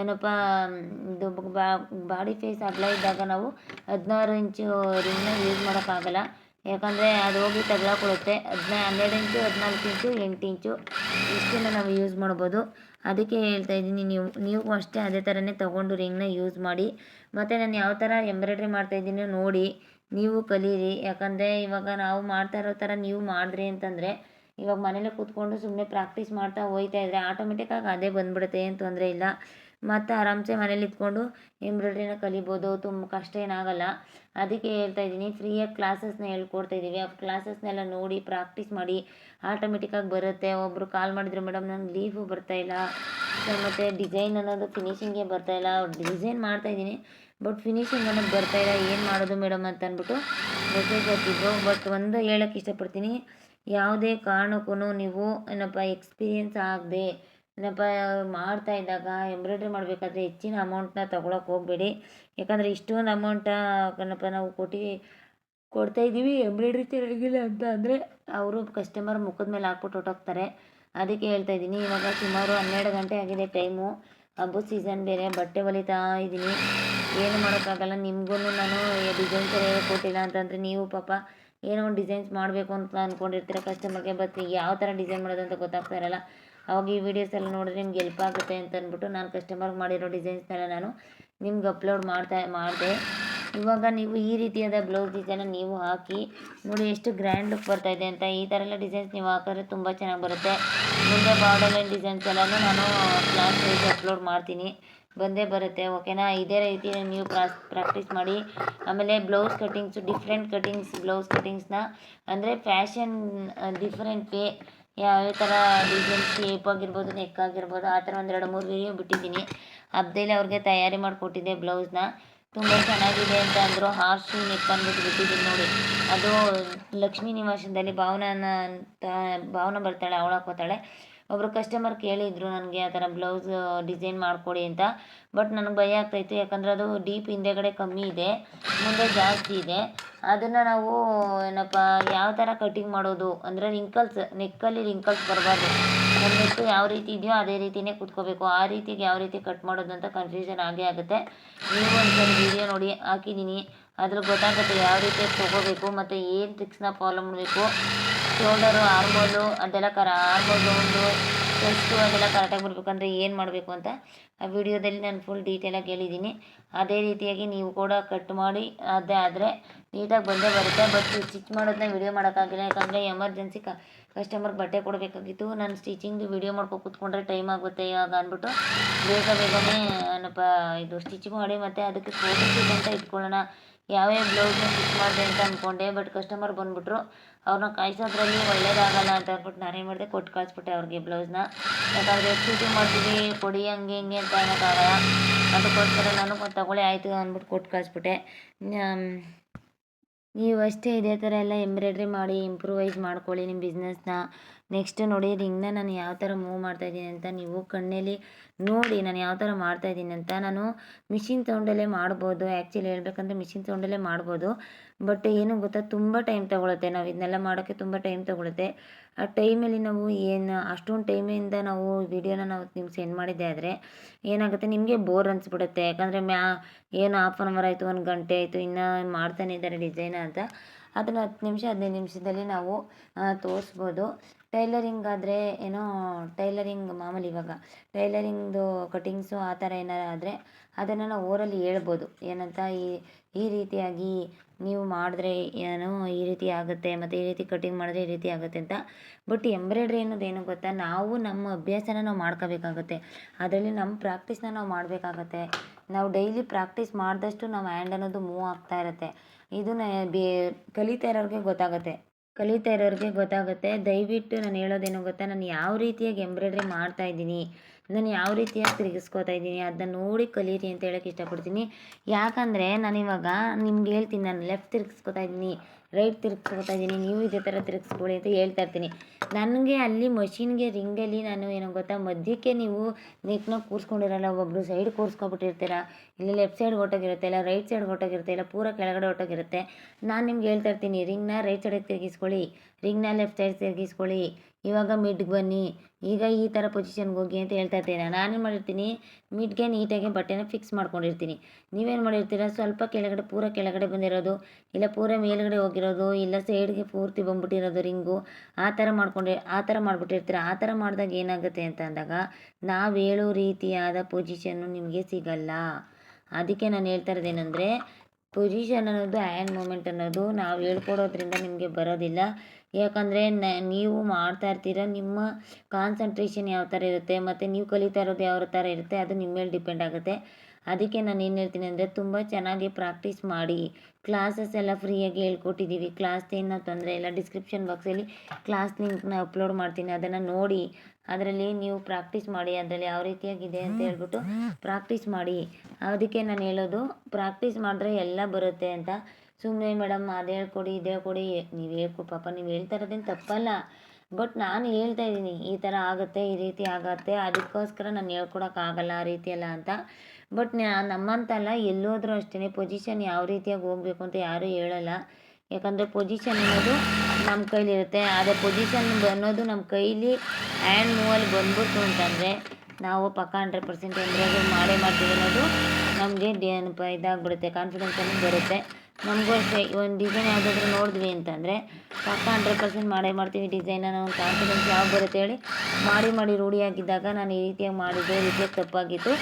ಏನಪ್ಪ ಇದು ಬಾಡಿ ಫೇಸ್ ಅಗಲ ಇದ್ದಾಗ ನಾವು ಹದಿನಾರು ಇಂಚು ರಿಂಗ್ನ ಯೂಸ್ ಮಾಡೋಕ್ಕಾಗಲ್ಲ. ಯಾಕಂದರೆ ಅದು ಹೋಗಿ ತಗ್ಲಾಕೊಳ್ಳುತ್ತೆ ಹದಿನಾ, ಹನ್ನೆರಡು ಇಂಚು, ಹದಿನಾಲ್ಕು ಇಂಚು, ಎಂಟು ಇಂಚು, ಇಷ್ಟನ್ನು ನಾವು ಯೂಸ್ ಮಾಡ್ಬೋದು. ಅದಕ್ಕೆ ಹೇಳ್ತಾ ಇದ್ದೀನಿ, ನೀವು ನೀವು ಅಷ್ಟೇ ಅದೇ ಥರನೇ ತೊಗೊಂಡು ರಿಂಗ್ನ ಯೂಸ್ ಮಾಡಿ. ಮತ್ತು ನಾನು ಯಾವ ಥರ ಎಂಬ್ರಾಯ್ಡ್ರಿ ಮಾಡ್ತಾಯಿದ್ದೀನೋ ನೋಡಿ, ನೀವು ಕಲೀರಿ. ಯಾಕಂದರೆ ಇವಾಗ ನಾವು ಮಾಡ್ತಾ ಇರೋ ಥರ ನೀವು ಮಾಡಿದ್ರಿ ಅಂತಂದರೆ, ಇವಾಗ ಮನೇಲೆ ಕೂತ್ಕೊಂಡು ಸುಮ್ಮನೆ ಪ್ರಾಕ್ಟೀಸ್ ಮಾಡ್ತಾ ಹೋಗ್ತಾ ಇದ್ದರೆ ಆಟೋಮೆಟಿಕ್ಕಾಗಿ ಅದೇ ಬಂದುಬಿಡುತ್ತೆ, ಏನು ತೊಂದರೆ ಇಲ್ಲ. ಮತ್ತು ಆರಾಮ್ಸೆ ಮನೇಲಿ ಇದ್ಕೊಂಡು ಎಂಬ್ರಾಯ್ಡ್ರಿನ ಕಲಿಬೋದು ತುಂಬ ಕಷ್ಟ ಏನಾಗಲ್ಲ. ಅದಕ್ಕೆ ಹೇಳ್ತಾ ಇದ್ದೀನಿ ಫ್ರೀಯಾಗಿ ಕ್ಲಾಸಸ್ನ ಹೇಳ್ಕೊಡ್ತಾ ಇದ್ದೀವಿ. ಆ ಕ್ಲಾಸಸ್ನೆಲ್ಲ ನೋಡಿ ಪ್ರಾಕ್ಟೀಸ್ ಮಾಡಿ ಆಟೋಮೆಟಿಕ್ಕಾಗಿ ಬರುತ್ತೆ. ಒಬ್ಬರು ಕಾಲ್ ಮಾಡಿದ್ರು, ಮೇಡಮ್, ನಂಗೆ ಲೀಫು ಬರ್ತಾಯಿಲ್ಲ ಮತ್ತು ಡಿಸೈನ್ ಅನ್ನೋದು ಫಿನಿಶಿಂಗೇ ಬರ್ತಾಯಿಲ್ಲ ಡಿಸೈನ್ ಮಾಡ್ತಾಯಿದ್ದೀನಿ ಬಟ್ ಫಿನಿಶಿಂಗ್ ಅನ್ನೋದು ಬರ್ತಾಯಿಲ್ಲ ಏನು ಮಾಡೋದು ಮೇಡಮ್ ಅಂತ ಅಂದ್ಬಿಟ್ಟು ಮೆಸೇಜ್ ಹಾಕಿದ್ರು. ಬಟ್ ಒಂದು ಹೇಳೋಕ್ಕೆ ಇಷ್ಟಪಡ್ತೀನಿ, ಯಾವುದೇ ಕಾರಣಕ್ಕೂ ನೀವು ಏನಪ್ಪ ಎಕ್ಸ್ಪೀರಿಯನ್ಸ್ ಆಗದೆ ಏನಪ್ಪ, ಮಾಡ್ತಾ ಇದ್ದಾಗ ಎಂಬ್ರಾಯ್ಡ್ರಿ ಮಾಡಬೇಕಾದ್ರೆ ಹೆಚ್ಚಿನ ಅಮೌಂಟ್ನ ತೊಗೊಳಕ್ಕೆ ಹೋಗಬೇಡಿ. ಯಾಕಂದರೆ ಇಷ್ಟೊಂದು ಅಮೌಂಟ ಕಣಪ್ಪ, ನಾವು ಕೊಟ್ಟು, ಕೊಡ್ತಾ ಇದ್ದೀವಿ, ಎಂಬ್ರಾಯ್ಡ್ರಿ ಚೆನ್ನಾಗಿಲ್ಲ ಅಂತ ಅಂದರೆ ಅವರು ಕಸ್ಟಮರ್ ಮುಖದ ಮೇಲೆ ಹಾಕ್ಬಿಟ್ಟು ಹೊಟ್ಟೋಗ್ತಾರೆ ಅದಕ್ಕೆ ಹೇಳ್ತಾ ಇದ್ದೀನಿ, ಇವಾಗ ಸುಮಾರು ಹನ್ನೆರಡು ಗಂಟೆ ಆಗಿದೆ ಟೈಮು ಹಬ್ಬದ ಸೀಸನ್ ಬೇರೆ, ಬಟ್ಟೆ ಹೊಲಿತಾ ಇದ್ದೀನಿ. ಏನು ಮಾಡೋಕ್ಕಾಗಲ್ಲ, ನಿಮಗೂ ನಾನು ಡಿಸೈನ್ಸ್ ಎಲ್ಲ ಕೊಟ್ಟಿಲ್ಲ ಅಂತಂದರೆ ನೀವು ಪಾಪ ಏನೋ ಒಂದು ಡಿಸೈನ್ಸ್ ಮಾಡಬೇಕು ಅಂತ ಅಂದ್ಕೊಂಡಿರ್ತೀರ ಕಸ್ಟಮರ್ಗೆ ಬಟ್ ಯಾವ ಥರ ಡಿಸೈನ್ ಮಾಡೋದು ಅಂತ ಗೊತ್ತಾಗ್ತಾ ಇರಲ್ಲ. ಅವಾಗ ಈ ವಿಡಿಯೋಸ್ ಎಲ್ಲ ನೋಡಿದ್ರೆ ನಿಮ್ಗೆ ಹೆಲ್ಪ್ ಆಗುತ್ತೆ ಅಂತ ಅಂದ್ಬಿಟ್ಟು ನಾನು ಕಸ್ಟಮರ್ಗೆ ಮಾಡಿರೋ ಡಿಸೈನ್ಸ್ನೆಲ್ಲ ನಾನು ನಿಮ್ಗೆ ಅಪ್ಲೋಡ್ ಮಾಡ್ತಾ, ಮಾಡಿದೆ. ಇವಾಗ ನೀವು ಈ ರೀತಿಯಾದ ಬ್ಲೌಸ್ ಡಿಸೈನ ನೀವು ಹಾಕಿ, ನೋಡಿ ಎಷ್ಟು ಗ್ರ್ಯಾಂಡ್ ಲುಕ್ ಬರ್ತಾ ಇದೆ ಅಂತ, ಈ ಥರ ಎಲ್ಲ ಡಿಸೈನ್ಸ್ ನೀವು ಹಾಕಿದ್ರೆ ತುಂಬ ಚೆನ್ನಾಗಿ ಬರುತ್ತೆ. ಮುಂದೆ ಬಾರ್ಡರ್ ಲೈನ್ ಡಿಸೈನ್ಸ್ ಎಲ್ಲನೂ ನಾನು ಕ್ಲಾಸ್ ವೈಸ್ ಅಪ್ಲೋಡ್ ಮಾಡ್ತೀನಿ. ಬಂದೇ ಬರುತ್ತೆ ಓಕೆನಾ ಇದೇ ರೀತಿ ನೀವು ಪ್ರಾಸ್ ಪ್ರಾಕ್ಟೀಸ್ ಮಾಡಿ. ಆಮೇಲೆ blouse cuttings different cuttings blouse ಕಟ್ಟಿಂಗ್ಸ್ನ ಅಂದರೆ ಫ್ಯಾಷನ್ ಡಿಫ್ರೆಂಟ್ ವೇ ಯಾವ ಥರ ಡಿಸೈನ್ ಶೇಪ್ ಆಗಿರ್ಬೋದು ನೆಕ್ ಆಗಿರ್ಬೋದು, ಆ ಥರ ಒಂದೆರಡು ಮೂರು ವಿಡಿಯೋ ಬಿಟ್ಟಿದ್ದೀನಿ. ಹಬ್ದಲ್ಲಿ ಅವ್ರಿಗೆ ತಯಾರಿ ಮಾಡಿಕೊಟ್ಟಿದ್ದೆ ಬ್ಲೌಸ್ನ ತುಂಬ ಚೆನ್ನಾಗಿದೆ ಅಂತ ಅಂದರು. ಹಾರ್ಸು ನೆಕ್ ಅಂದ್ಬಿಟ್ಟು ಬಿಟ್ಟಿದ್ದೀನಿ ನೋಡಿ. ಅದು ಲಕ್ಷ್ಮೀ ನಿವಾಸದಲ್ಲಿ ಭಾವನನ ಅಂತ, ಭಾವನ ಬರ್ತಾಳೆ, ಅವಳು ಹಾಕೋತಾಳೆ ಒಬ್ಬರು ಕಸ್ಟಮರ್ ಕೇಳಿದರು ನನಗೆ ಆ ಥರ ಬ್ಲೌಸ್ ಡಿಸೈನ್ ಮಾಡಿಕೊಡಿ ಅಂತ. ಬಟ್ ನನಗೆ ಭಯ ಆಗ್ತಾಯಿತ್ತು, ಯಾಕಂದರೆ ಅದು ಡೀಪ್ ಹಿಂದೆಗಡೆ ಕಮ್ಮಿ ಇದೆ, ಮುಂದೆ ಜಾಸ್ತಿ ಇದೆ. ಅದನ್ನು ನಾವು ಏನಪ್ಪ, ಯಾವ ಥರ ಕಟಿಂಗ್ ಮಾಡೋದು? ಅಂದರೆ ರಿಂಕಲ್ಸ್ ನೆಕ್ಕಲ್ಲಿ ರಿಂಕಲ್ಸ್ ಬರಬಾರ್ದು. ನಮ್ಮ ನೆಕ್ಕು ಯಾವ ರೀತಿ ಇದೆಯೋ ಅದೇ ರೀತಿಯೇ ಕೂತ್ಕೋಬೇಕು. ಆ ರೀತಿಗೆ ಯಾವ ರೀತಿ ಕಟ್ ಮಾಡೋದು ಅಂತ ಕನ್ಫ್ಯೂಷನ್ ಆಗೇ ಆಗುತ್ತೆ. ನೀವು ಒಂದು ವೀಡಿಯೋ ನೋಡಿ, ಹಾಕಿದ್ದೀನಿ. ಅದ್ರಲ್ಲಿ ಗೊತ್ತಾಗುತ್ತೆ ಯಾವ ರೀತಿ ತೊಗೋಬೇಕು ಮತ್ತು ಏನು ಟ್ರಿಕ್ಸ್ನ ಫಾಲೋ ಮಾಡಬೇಕು. ಶೋಲ್ಡರು ಆರ್ಮೋಲು ಅದೆಲ್ಲ ಕರ ಆರ್ಮೋಲ್ ಒಂದು ಚೆಸ್ಟು ಅದೆಲ್ಲ ಕರೆಕ್ಟಾಗಿ ಬರಬೇಕಂದ್ರೆ ಏನು ಮಾಡಬೇಕು ಅಂತ ಆ ವಿಡಿಯೋದಲ್ಲಿ ನಾನು ಫುಲ್ ಡೀಟೇಲಾಗಿ ಹೇಳಿದ್ದೀನಿ ಅದೇ ರೀತಿಯಾಗಿ ನೀವು ಕೂಡ ಕಟ್ ಮಾಡಿ ಅದೇ ಆದರೆ ನೀಟಾಗಿ ಬಂದೇ ಬರುತ್ತೆ. ಬಟ್ ಸ್ಟಿಚ್ ಮಾಡೋದನ್ನ ವಿಡಿಯೋ ಮಾಡೋಕ್ಕಾಗಿಲ್ಲ. ಯಾಕಂದರೆ ಎಮರ್ಜೆನ್ಸಿ ಕ ಕಸ್ಟಮರ್ಗೆ ಬಟ್ಟೆ ಕೊಡಬೇಕಾಗಿತ್ತು. ನಾನು ಸ್ಟಿಚಿಂಗ್ ವಿಡಿಯೋ ಮಾಡ್ಕೊಂಡು ಕೂತ್ಕೊಂಡ್ರೆ ಟೈಮ್ ಆಗುತ್ತೆ ಇವಾಗ ಅಂದ್ಬಿಟ್ಟು ಬೇಗ ಬೇಗನೆ ಏನಪ್ಪ ಇದು ಸ್ಟಿಚ್ ಮಾಡಿ ಮತ್ತು ಅದಕ್ಕೆ ಫೋಟೋ ಶೂಟ್ ಅಂತ ಇಟ್ಕೊಳ್ಳೋಣ. ಯಾವ್ಯಾವ ಬ್ಲೌಸ್ನ ಸ್ಟಿಚ್ ಮಾಡಿದೆ ಅಂತ ಅಂದ್ಕೊಂಡೆ ಬಟ್ ಕಸ್ಟಮರ್ ಬಂದುಬಿಟ್ರು ಅವ್ರನ್ನ ಕಾಯಿಸೋದ್ರಲ್ಲಿ ಒಳ್ಳೇದಾಗಲ್ಲ ಅಂತ ಅಂದ್ಬಿಟ್ಟು ನಾನೇನು ಮಾಡಿದೆ ಕೊಟ್ಟು ಕಳಿಸ್ಬಿಟ್ಟೆ ಅವ್ರಿಗೆ ಬ್ಲೌಸ್ನ ಯಾಕಂದರೆ ಶೂಟಿಂಗ್ ಮಾಡ್ತೀವಿ, ಕೊಡಿ ಹಂಗೆ ಹಿಂಗೆ ಅಂತ ಅನ್ನೋಕ್ಕಾಗಲ್ಲ ಅದಕ್ಕೋಸ್ಕರ ನಾನು ತಗೊಳ್ಳಿ, ಆಯಿತು ಅಂದ್ಬಿಟ್ಟು ಕೊಟ್ಟು ಕಳಿಸ್ಬಿಟ್ಟೆ ನೀವು ಅಷ್ಟೇ ಇದೇ ಥರ ಎಲ್ಲ ಎಂಬ್ರಾಯ್ಡ್ರಿ ಮಾಡಿ ಇಂಪ್ರೂವೈಸ್ ಮಾಡ್ಕೊಳ್ಳಿ ನಿಮ್ಮ ಬಿಸ್ನೆಸ್ನ ನೆಕ್ಸ್ಟ್ ನೋಡಿ ರಿಂಗ್ನ ನಾನು ಯಾವ ಥರ ಮೂವ್ ಮಾಡ್ತಾಯಿದ್ದೀನಿ ಅಂತ ನೀವು ಕಣ್ಣಲ್ಲಿ ನೋಡಿ ನಾನು ಯಾವ ಥರ ಮಾಡ್ತಾಯಿದ್ದೀನಿ ಅಂತ ನಾನು ಮಿಷಿನ್ ತೊಗೊಂಡಲ್ಲೇ ಮಾಡ್ಬೋದು. ಆ್ಯಕ್ಚುಲಿ ಹೇಳ್ಬೇಕಂದ್ರೆ ಮಿಷಿನ್ ತೊಗೊಂಡಲ್ಲೇ ಮಾಡ್ಬೋದು. ಬಟ್ ಏನು ಗೊತ್ತಾ, ತುಂಬ ಟೈಮ್ ತೊಗೊಳುತ್ತೆ. ನಾವು ಇದನ್ನೆಲ್ಲ ಮಾಡೋಕ್ಕೆ ತುಂಬ ಟೈಮ್ ತೊಗೊಳುತ್ತೆ. ಆ ಟೈಮಲ್ಲಿ ನಾವು ಏನು, ಅಷ್ಟೊಂದು ಟೈಮಿಂದ ನಾವು ವಿಡಿಯೋನ ನಾವು ನಿಮ್ಗೆ ಸೆಂಡ್ ಮಾಡಿದ್ದೆ ಆದರೆ ಏನಾಗುತ್ತೆ, ನಿಮಗೆ ಬೋರ್ ಅನಿಸ್ಬಿಡುತ್ತೆ. ಯಾಕಂದರೆ ಮ್ಯಾ, ಏನು ಹಾಫ್ ಆನ್ ಅವರ್ ಆಯಿತು, ಒಂದು ಗಂಟೆ ಆಯಿತು, ಇನ್ನೂ ಮಾಡ್ತಾನೆ ಇದ್ದಾರೆ ಡಿಸೈನ ಅಂತ. ಅದನ್ನು ಹತ್ತು ನಿಮಿಷ, ಹದಿನೈದು ನಿಮಿಷದಲ್ಲಿ ನಾವು ತೋರಿಸ್ಬೋದು. ಟೈಲರಿಂಗ್ ಆದರೆ ಏನೋ ಟೈಲರಿಂಗ್ ಮಾಮೂಲಿ ಇವಾಗ. ಟೈಲರಿಂಗ್ದು ಕಟಿಂಗ್ಸು ಆ ಥರ ಏನಾರ ಆದರೆ ಅದನ್ನು ನಾವು ಓರಲ್ಲಿ ಹೇಳ್ಬೋದು. ಏನಂತ ಈ ಈ ರೀತಿಯಾಗಿ ನೀವು ಮಾಡಿದ್ರೆ ಏನು ಈ ರೀತಿ ಆಗುತ್ತೆ, ಮತ್ತು ಈ ರೀತಿ ಕಟಿಂಗ್ ಮಾಡಿದ್ರೆ ಈ ರೀತಿ ಆಗುತ್ತೆ ಅಂತ. ಬಟ್ ಎಂಬ್ರಾಯ್ಡ್ರಿ ಅನ್ನೋದು ಏನು ಗೊತ್ತಾ? ನಾವು ನಮ್ಮ ಅಭ್ಯಾಸನ ನಾವು ಮಾಡ್ಕೋಬೇಕಾಗುತ್ತೆ. ಅದರಲ್ಲಿ ನಮ್ಮ ಪ್ರಾಕ್ಟೀಸ್ನ ನಾವು ಮಾಡಬೇಕಾಗತ್ತೆ. ನಾವು ಡೈಲಿ ಪ್ರಾಕ್ಟೀಸ್ ಮಾಡಿದಷ್ಟು ನಮ್ಮ ಹ್ಯಾಂಡ್ ಅನ್ನೋದು ಮೂವ್ ಆಗ್ತಾ ಇರುತ್ತೆ. ಇದನ್ನ ಬೇ, ಕಲಿತಾ ಇರೋರಿಗೆ ಗೊತ್ತಾಗುತ್ತೆ. ಕಲಿತಾ ಇರೋರಿಗೆ ಗೊತ್ತಾಗುತ್ತೆ. ದಯವಿಟ್ಟು ನಾನು ಹೇಳೋದೇನೋ ಗೊತ್ತಾ? ನಾನು ಯಾವ ರೀತಿಯಾಗಿ ಎಂಬ್ರಾಯ್ಡ್ರಿ ಮಾಡ್ತಾ ಇದ್ದೀನಿ, ನಾನು ಯಾವ ರೀತಿಯಾಗಿ ತಿರುಗಿಸ್ಕೋತಾ ಇದ್ದೀನಿ, ಅದನ್ನ ನೋಡಿ ಕಲೀರಿ ಅಂತ ಹೇಳೋಕ್ಕೆ ಇಷ್ಟಪಡ್ತೀನಿ. ಯಾಕಂದರೆ ನಾನಿವಾಗ ನಿಮ್ಗೆ ಹೇಳ್ತೀನಿ, ನಾನು ಲೆಫ್ಟ್ ತಿರುಗಿಸ್ಕೋತಾ ಇದ್ದೀನಿ. ರೈಟ್ ತಿರ್ಗಿಸ್ಕೊಳ್ತಾ ಇದ್ದೀನಿ, ನೀವು ಇದೇ ಥರ ತಿರುಗಿಸ್ಕೊಳ್ಳಿ ಅಂತ ಹೇಳ್ತಾ ಇರ್ತೀನಿ. ನನಗೆ ಅಲ್ಲಿ ಮಷಿನ್ಗೆ ರಿಂಗಲ್ಲಿ ನಾನು ಏನೋ ಗೊತ್ತಾ, ಮಧ್ಯಕ್ಕೆ ನೀವು ನೆಕ್ನ ಕೂರಿಸ್ಕೊಂಡಿರಲ್ಲ ಒಬ್ಬರು ಸೈಡ್ ಕೂರಿಸ್ಕೊಬಿಟ್ಟಿರ್ತೀರ, ಇಲ್ಲ ಲೆಫ್ಟ್ ಸೈಡ್ ಹೊಟ್ಟೋಗಿರುತ್ತೆ ಇಲ್ಲ ರೈಟ್ ಸೈಡ್ ಹೊಟ್ಟೋಗಿರುತ್ತೆ ಇಲ್ಲ ಪೂರ ಕೆಳಗಡೆ ಹೊಟ್ಟೋಗಿರುತ್ತೆ ನಾನು ನಿಮ್ಗೆ ಹೇಳ್ತಾ ಇರ್ತೀನಿ ರಿಂಗ್ನ ರೈಟ್ ಸೈಡಿಗೆ ತಿರುಗಿಸ್ಕೊಳ್ಳಿ. ರಿಂಗ್ನ ಲೆಫ್ಟ್ ಸೈಡ್ ತಿರುಗಿಸ್ಕೊಳ್ಳಿ. ಇವಾಗ ಮಿಡ್ಗೆ ಬನ್ನಿ. ಈಗ ಈ ಥರ ಪೊಸಿಷನ್ಗೆ ಹೋಗಿ ಅಂತ ಹೇಳ್ತಾ ಇರ್ತೀನಿ ನಾನೇನು ಮಾಡಿರ್ತೀನಿ? ಮಿಡ್ಗೆ ನೀಟಾಗಿ ಬಟ್ಟೆನ ಫಿಕ್ಸ್ ಮಾಡ್ಕೊಂಡಿರ್ತೀನಿ. ನೀವೇನು ಮಾಡಿರ್ತೀರ? ಸ್ವಲ್ಪ ಕೆಳಗಡೆ, ಪೂರ ಕೆಳಗಡೆ ಬಂದಿರೋದು, ಇಲ್ಲ ಪೂರ ಮೇಲುಗಡೆ ಹೋಗಿರೋದು, ಇಲ್ಲ ಸೈಡ್ಗೆ ಪೂರ್ತಿ ಬಂದ್ಬಿಟ್ಟಿರೋದು ರಿಂಗು ಆ ಥರ ಮಾಡ್ಕೊಂಡು, ಆ ಥರ ಮಾಡಿಬಿಟ್ಟಿರ್ತೀರ? ಆ ಥರ ಮಾಡಿದಾಗ ಏನಾಗುತ್ತೆ ಅಂತ ಅಂದಾಗ, ನಾವು ಹೇಳೋ ರೀತಿಯಾದ ಪೊಸಿಷನ್ನು ನಿಮಗೆ ಸಿಗಲ್ಲ. ಅದಕ್ಕೆ ನಾನು ಹೇಳ್ತಾ ಇರೋದೇನೆಂದರೆ ಪೊಸಿಷನ್ ಅನ್ನೋದು ಹ್ಯಾಂಡ್ ಮೂಮೆಂಟ್ ಅನ್ನೋದು ನಾವು ಹೇಳ್ಕೊಡೋದ್ರಿಂದ ನಿಮಗೆ ಬರೋದಿಲ್ಲ. ಯಾಕಂದರೆ ನೀವು ಮಾಡ್ತಾ ಇರ್ತೀರ, ನಿಮ್ಮ ಕಾನ್ಸಂಟ್ರೇಷನ್ ಯಾವ ಥರ ಇರುತ್ತೆ, ಮತ್ತು ನೀವು ಕಲಿತಾ ಇರೋದು ಯಾವ ಥರ ಇರುತ್ತೆ, ಅದು ನಿಮ್ಮ ಮೇಲೆ ಡಿಪೆಂಡ್ ಆಗುತ್ತೆ. ಅದಕ್ಕೆ ನಾನು ಏನು ಹೇಳ್ತೀನಿ ಅಂದರೆ ತುಂಬ ಚೆನ್ನಾಗಿ ಪ್ರಾಕ್ಟೀಸ್ ಮಾಡಿ. ಕ್ಲಾಸಸ್ ಎಲ್ಲ ಫ್ರೀಯಾಗಿ ಹೇಳ್ಕೊಟ್ಟಿದ್ದೀವಿ ಕ್ಲಾಸ್ದೇನು ತೊಂದರೆ ಇಲ್ಲ. ಡಿಸ್ಕ್ರಿಪ್ಷನ್ ಬಾಕ್ಸಲ್ಲಿ ಕ್ಲಾಸ್ ಲಿಂಕ್ನ ಅಪ್ಲೋಡ್ ಮಾಡ್ತೀನಿ. ಅದನ್ನು ನೋಡಿ, ಅದರಲ್ಲಿ ನೀವು ಪ್ರಾಕ್ಟೀಸ್ ಮಾಡಿ, ಅದರಲ್ಲಿ ಯಾವ ರೀತಿಯಾಗಿದೆ ಅಂತ ಹೇಳ್ಬಿಟ್ಟು ಪ್ರಾಕ್ಟೀಸ್ ಮಾಡಿ. ಅದಕ್ಕೆ ನಾನು ಹೇಳೋದು ಪ್ರಾಕ್ಟೀಸ್ ಮಾಡಿದ್ರೆ ಎಲ್ಲ ಬರುತ್ತೆ ಅಂತ. ಸುಮ್ಮನೆ ಮೇಡಮ್ ಅದು ಹೇಳ್ಕೊಡಿ, ಇದು ಹೇಳ್ಕೊಡಿ. ನೀವು ಹೇಳ್ಕೊ, ಪಾಪ ನೀವು ಹೇಳ್ತಾ ಇರೋದೇನು ತಪ್ಪಲ್ಲ. ಬಟ್ ನಾನು ಹೇಳ್ತಾ ಇದ್ದೀನಿ, ಈ ಥರ ಆಗುತ್ತೆ, ಈ ರೀತಿ ಆಗುತ್ತೆ. ಅದಕ್ಕೋಸ್ಕರ ನಾನು ಹೇಳ್ಕೊಡೋಕ್ಕಾಗಲ್ಲ ಆ ರೀತಿ ಎಲ್ಲ ಅಂತ. ಬಟ್ ನಮ್ಮಂತಲ್ಲ ಎಲ್ಲೋದ್ರೂ ಅಷ್ಟೇ ಪೊಸಿಷನ್ ಯಾವ ರೀತಿಯಾಗಿ ಹೋಗ್ಬೇಕು ಅಂತ ಯಾರೂ ಹೇಳಲ್ಲ. ಯಾಕಂದರೆ ಪೊಸಿಷನ್ ಅನ್ನೋದು ನಮ್ಮ ಕೈಲಿರುತ್ತೆ. ಅದೇ ಪೊಸಿಷನ್ ಅನ್ನೋದು ನಮ್ಮ ಕೈಲಿ ಆ್ಯಂಡ್ ಮೂವಲ್ಲಿ ಬಂದ್ಬಿಟ್ಟು ಅಂತಂದರೆ, ನಾವು ಪಕ್ಕ ಹಂಡ್ರೆಡ್ ಪರ್ಸೆಂಟ್ ಎಂಬ್ರಾಯ್ಡ್ರಿ ಮಾಡೇ ಮಾಡ್ತೀವಿ ಅನ್ನೋದು ನಮಗೆ ಇದಾಗಿಬಿಡುತ್ತೆ ಇದಾಗ್ಬಿಡುತ್ತೆ ಕಾನ್ಫಿಡೆನ್ಸ್ ಅನ್ನೋದು ಬರುತ್ತೆ. ನಮಗೂ ಅಷ್ಟೇ. ಒಂದು ಡಿಸೈನ್ ಯಾವುದಾದ್ರೂ ನೋಡಿದ್ವಿ ಅಂತಂದರೆ ಪಕ್ಕ ಹಂಡ್ರೆಡ್ ಪರ್ಸೆಂಟ್ ಮಾಡೇ ಮಾಡ್ತೀವಿ ಡಿಸೈನ ಒಂದು ಕಾನ್ಫಿಡೆನ್ಸ್ ಯಾವಾಗ ಬರುತ್ತೆ ಹೇಳಿ? ಮಾಡಿ ಮಾಡಿ ರೂಢಿಯಾಗಿದ್ದಾಗ ನಾನು ಈ ರೀತಿಯಾಗಿ ಮಾಡಿದ್ದೆ ರೀತಿಯಾಗಿ ತಪ್ಪಾಗಿತ್ತು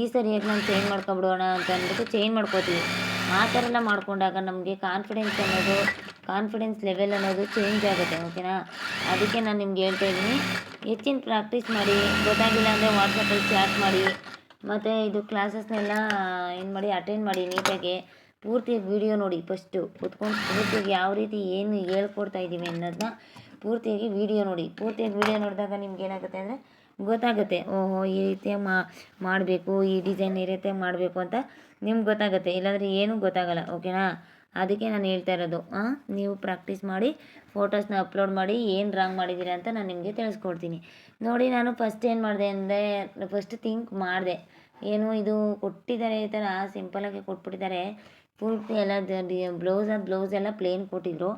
ಈ ಸರಿಯಾಗಿ ನಾನು ಚೇಂಜ್ ಮಾಡ್ಕೊಬಿಡೋಣ ಅಂತ ಅಂದ್ಬಿಟ್ಟು ಚೇಂಜ್ ಮಾಡ್ಕೋತೀವಿ. ಆ ಥರ ಎಲ್ಲ ಮಾಡ್ಕೊಂಡಾಗ ನಮಗೆ ಕಾನ್ಫಿಡೆನ್ಸ್ ಅನ್ನೋದು ಕಾನ್ಫಿಡೆನ್ಸ್ ಲೆವೆಲ್ ಅನ್ನೋದು ಚೇಂಜ್ ಆಗುತ್ತೆ ಓಕೆನಾ ಅದಕ್ಕೆ ನಾನು ನಿಮ್ಗೆ ಹೇಳ್ತಾ ಇದ್ದೀನಿ, ಹೆಚ್ಚಿನ ಪ್ರಾಕ್ಟೀಸ್ ಮಾಡಿ, ಗೊತ್ತಾಗಿಲ್ಲ ಅಂದರೆ ವಾಟ್ಸಪ್ಪಲ್ಲಿ ಚಾಟ್ ಮಾಡಿ, ಮತ್ತು ಇದು ಕ್ಲಾಸಸ್ನೆಲ್ಲ ಏನು ಮಾಡಿ ಅಟೆಂಡ್ ಮಾಡಿ ನೀಟಾಗಿ ಪೂರ್ತಿಯಾಗಿ ವಿಡಿಯೋ ನೋಡಿ ಫಸ್ಟು ಕುತ್ಕೊಂಡು ಪೂರ್ತಿಯಾಗಿ ಯಾವ ರೀತಿ ಏನು ಹೇಳ್ಕೊಡ್ತಾ ಇದ್ದೀವಿ ಅನ್ನೋದನ್ನ ಪೂರ್ತಿಯಾಗಿ ವಿಡಿಯೋ ನೋಡಿ. ಪೂರ್ತಿಯಾಗಿ ವಿಡಿಯೋ ನೋಡಿದಾಗ ನಿಮ್ಗೆ ಏನಾಗುತ್ತೆ ಅಂದರೆ ಗೊತ್ತಾಗುತ್ತೆ, ಓಹೋ ಈ ರೀತಿಯ ಮಾಡಬೇಕು, ಈ ಡಿಸೈನ್ ಈ ರೀತಿಯಾಗಿ ಮಾಡಬೇಕು ಅಂತ ನಿಮ್ಗೆ ಗೊತ್ತಾಗುತ್ತೆ. ಇಲ್ಲಾಂದರೆ ಏನೂ ಗೊತ್ತಾಗಲ್ಲ ಓಕೆನಾ ಅದಕ್ಕೆ ನಾನು ಹೇಳ್ತಾ ಇರೋದು ನೀವು ಪ್ರಾಕ್ಟೀಸ್ ಮಾಡಿ ಫೋಟೋಸ್ನ ಅಪ್ಲೋಡ್ ಮಾಡಿ, ಏನು ರಾಂಗ್ ಮಾಡಿದ್ದೀರಾ ಅಂತ ನಾನು ನಿಮಗೆ ತಿಳಿಸ್ಕೊಡ್ತೀನಿ. ನೋಡಿ ನಾನು ಫಸ್ಟ್ ಏನು ಮಾಡಿದೆ ಅಂದರೆ ಫಸ್ಟ್ ಥಿಂಕ್ ಮಾಡಿದೆ. ಏನು ಇದು ಕೊಟ್ಟಿದ್ದಾರೆ ಈ ಥರ ಸಿಂಪಲಾಗಿ ಕೊಟ್ಬಿಟ್ಟಿದ್ದಾರೆ. ಪೂರ್ತಿ ಎಲ್ಲ ಬ್ಲೌಸ್ ಅದು ಬ್ಲೌಸ್ ಎಲ್ಲ ಪ್ಲೇನ್ ಕೊಟ್ಟಿದ್ರು.